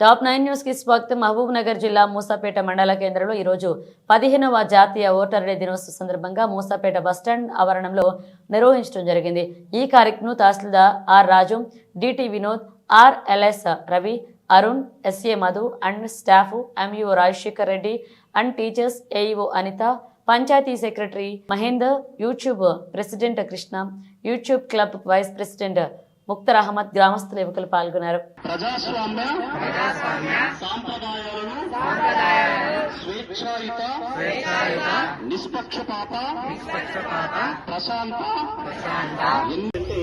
Top nine న్యూస్కి స్వాగతం. మహబూబ్ నగర్ జిల్లా మూసాపేట మండల కేంద్రంలో ఈరోజు పదిహేనవ జాతీయ ఓటర్ డే దినోత్సవ సందర్భంగా మూసాపేట బస్టాండ్ ఆవరణంలో నిర్వహించడం జరిగింది. ఈ కార్యక్రమం tahsildar R Raju DT Vinod RLS Ravi Arun SA Madhu and staff MEO Rajashekar Reddy and teachers AEO Anitha panchayat secretary Mahender YouTube president Krishna YouTube club vice president Mukhtar Ahmed గ్రామస్తుల యువకులు పాల్గొన్నారు. ప్రజాస్వామ్య స్వేచ్ఛాయుత నిష్పక్షపాత ప్రశాంత ఎందుకంటే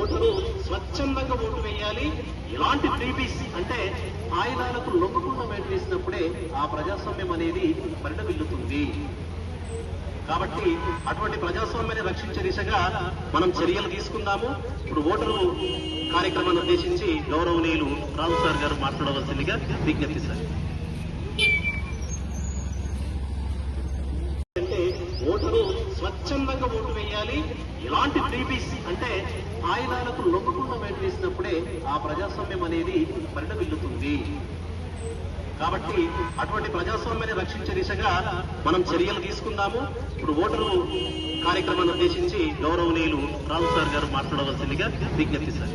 voter స్వచ్ఛందంగా vote వేయాలి. ఎలాంటి ఫ్రీబీస్ అంటే ఆయుధాలకు లొంగకుండా వేటు వేసినప్పుడే ఆ ప్రజాస్వామ్యం అనేది పరిణమిల్లుతుంది. కాబట్టి అటువంటి ప్రజాస్వామ్యాన్ని రక్షించే దిశగా మనం చర్యలు తీసుకుందాము. ఇప్పుడు ఓటరు కార్యక్రమాన్ని ఉద్దేశించి గౌరవనీయులు రావు సార్ గారు మాట్లాడవలసిందిగా విజ్ఞప్తి సార్. అంటే ఓటరు స్వచ్ఛందంగా ఓటు వేయాలి. ఎలాంటి ఫ్రీబీస్ అంటే ఆయుధాలకు లొంగకుండా వేటు వేసినప్పుడే ఆ ప్రజాస్వామ్యం అనేది పరిణమిల్లుతుంది కాబట్టి అటువంటి ప్రజాస్వామ్యాన్ని రక్షించే దిశగా మనం చర్యలు తీసుకుందాము. ఇప్పుడు ఓటరు కార్యక్రమాన్ని ఉద్దేశించి గౌరవనీయులు రావు సార్ గారు మాట్లాడవలసిందిగా విజ్ఞప్తి సార్.